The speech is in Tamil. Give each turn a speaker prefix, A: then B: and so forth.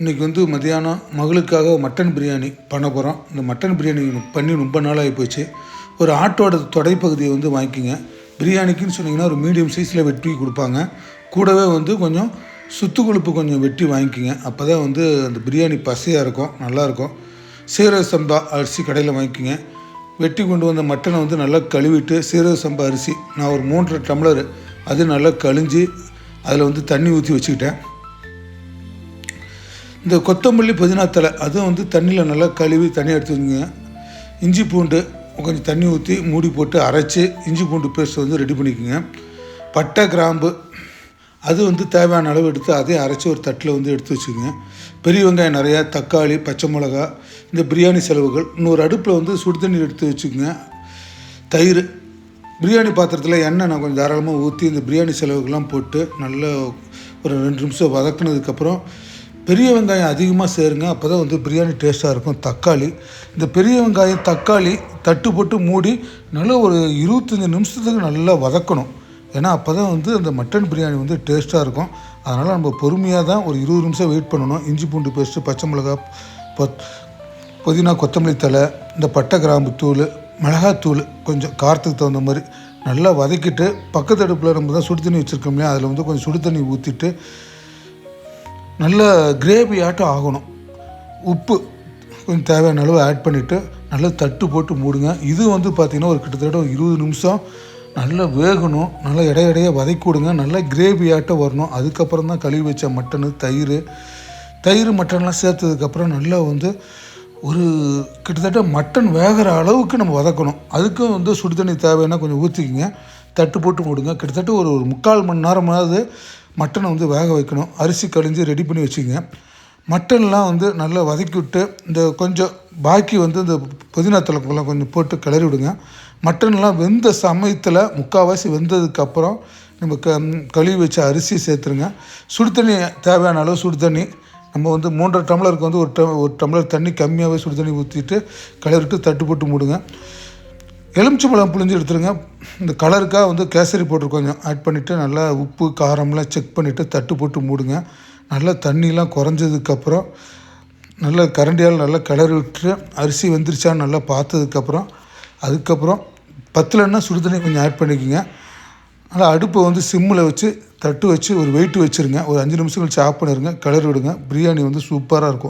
A: இன்றைக்கி வந்து மதியானம் மகளுக்காக மட்டன் பிரியாணி பண்ண போகிறோம் இந்த மட்டன் பிரியாணி பண்ணி ரொம்ப நாளாகி போச்சு ஒரு ஆட்டோட தொடைப்பகுதியை வந்து வாங்கிக்கிங்க. பிரியாணிக்குன்னு சொன்னீங்கன்னா ஒரு மீடியம் சைஸில் வெட்டி கொடுப்பாங்க. கூடவே வந்து கொஞ்சம் சுத்து கொழுப்பு கொஞ்சம் வெட்டி வாங்கிக்கிங்க. அப்போ தான் வந்து அந்த பிரியாணி பசையாக இருக்கும் நல்லாயிருக்கும் சீரக சம்பா அரிசி கடையில் வாங்கிக்கிங்க. வெட்டி கொண்டு வந்த மட்டனை வந்து நல்லா கழுவிட்டு சீரக சம்பா அரிசி நான் ஒரு மூன்றரை டம்ளர் அது நல்லா கழிஞ்சு அதில் வந்து தண்ணி ஊற்றி வச்சுக்கிட்டேன். இந்த கொத்தமல்லி புதினா தலை அதுவும் வந்து தண்ணியில் நல்லா கழுவி தனியாக எடுத்து இஞ்சி பூண்டு கொஞ்சம் தண்ணி ஊற்றி மூடி போட்டு அரைச்சி இஞ்சி பூண்டு பேஸ்ட் வந்து ரெடி பண்ணிக்கோங்க. பட்டை கிராம்பு அது வந்து தேவையான அளவு எடுத்து அதையும் அரைச்சி ஒரு தட்டில் வந்து எடுத்து வச்சுக்கோங்க. பெரிய வெங்காயம் நிறையா தக்காளி பச்சை மிளகா இந்த பிரியாணி செலவுகள். இன்னொரு அடுப்பில் வந்து சுடு தண்ணி எடுத்து வச்சுக்கோங்க. தயிர் பிரியாணி பாத்திரத்தில் எண்ணெய் நான் கொஞ்சம் தாராளமாக ஊற்றி இந்த பிரியாணி செலவுகள்லாம் போட்டு நல்லா ஒரு ரெண்டு நிமிஷம் வதக்குனதுக்கப்புறம் பெரிய வெங்காயம் அதிகமாக சேருங்க. அப்போ தான் வந்து பிரியாணி டேஸ்ட்டாக இருக்கும். தக்காளி. இந்த பெரிய வெங்காயம் தக்காளி தட்டு போட்டு மூடி நல்லா ஒரு இருபத்தஞ்சி நிமிஷத்துக்கு நல்லா வதக்கணும். ஏன்னா அப்போ தான் வந்து அந்த மட்டன் பிரியாணி வந்து டேஸ்ட்டாக இருக்கும். அதனால் நம்ம பொறுமையாக தான் ஒரு இருபது நிமிஷம் வெயிட் பண்ணணும். இஞ்சி பூண்டு பேஸ்ட்டு பச்சை மிளகா பொத் புதினா கொத்தமல்லி தழை இந்த பட்டை கிராம்பு தூள் மிளகாத்தூள் கொஞ்சம் காரத்துக்கு தகுந்த மாதிரி நல்லா வதக்கிட்டு பக்கத்து அடுப்பில் நம்ம தான் சுடு தண்ணி வச்சுருக்கோம் இல்லையா? அதில் வந்து கொஞ்சம் சுடு தண்ணி ஊற்றிட்டு நல்ல கிரேவி ஆட்டம் ஆகணும். உப்பு கொஞ்சம் தேவையான அளவு ஆட் பண்ணிவிட்டு நல்லா தட்டு போட்டு மூடுங்க. இது வந்து பார்த்திங்கன்னா ஒரு கிட்டத்தட்ட ஒரு இருபது நிமிஷம் நல்லா வேகணும். நல்லா இடையிடையே வதக்கி விடுங்க. நல்லா கிரேவி ஆட்டம் வரணும். அதுக்கப்புறம் தான் கழுவி வச்ச மட்டனு தயிர். தயிர் மட்டன்லாம் சேர்த்ததுக்கப்புறம் நல்லா வந்து ஒரு கிட்டத்தட்ட மட்டன் வேகிற அளவுக்கு நம்ம வதக்கணும். அதுக்கும் வந்து சுடு தண்ணி தேவைன்னா கொஞ்சம் ஊற்றிக்கிங்க தட்டு போட்டு மூடுங்க. கிட்டத்தட்ட ஒரு ஒரு முக்கால் மணி நேரமாவது மட்டனை வந்து வேக வைக்கணும். அரிசி கழிஞ்சு ரெடி பண்ணி வச்சுக்கோங்க. மட்டன்லாம் வந்து நல்லா வதக்கி விட்டு இந்த கொஞ்சம் பாக்கி வந்து இந்த புதினா தலப்பெல்லாம் கொஞ்சம் போட்டு கிளறி விடுங்க மட்டன்லாம் வெந்த சமயத்தில் முக்கால்வாசி வெந்ததுக்கப்புறம் நம்ம க கழுவி வச்ச அரிசி சேர்த்துருங்க. சுடு தண்ணி தேவையான அளவு சுடு தண்ணி. நம்ம வந்து மூன்றரை டம்ளருக்கு வந்து ஒரு டம் ஒரு டம்ளர் தண்ணி கம்மியாகவே சுடு தண்ணி ஊற்றிட்டு கிளறிட்டு தட்டு போட்டு மூடுங்க. எலுமிச்சம்பழம் புளிஞ்சு எடுத்துருங்க. இந்த கலருக்காக வந்து கேசரி பவுடர் கொஞ்சம் ஆட் பண்ணிவிட்டு நல்லா உப்பு காரம்லாம் செக் பண்ணிவிட்டு தட்டு போட்டு மூடுங்க. நல்லா தண்ணிலாம் குறைஞ்சதுக்கப்புறம் நல்லா கரண்டியால் நல்லா கிளறி விட்டு அரிசி வெந்துருச்சான்னு நல்லா பார்த்ததுக்கப்புறம் அதுக்கப்புறம் பத்துலன்னா சுடு தண்ணி கொஞ்சம் ஆட் பண்ணிக்கோங்க. நல்லா அடுப்பை வந்து சிம்மில் வச்சு தட்டு வச்சு ஒரு வெயிட் வச்சுருங்க. ஒரு அஞ்சு நிமிஷம் கழிச்சு ஆஃப் பண்ணிடுங்க கிளறி விடுங்க. பிரியாணி வந்து சூப்பராக இருக்கும்.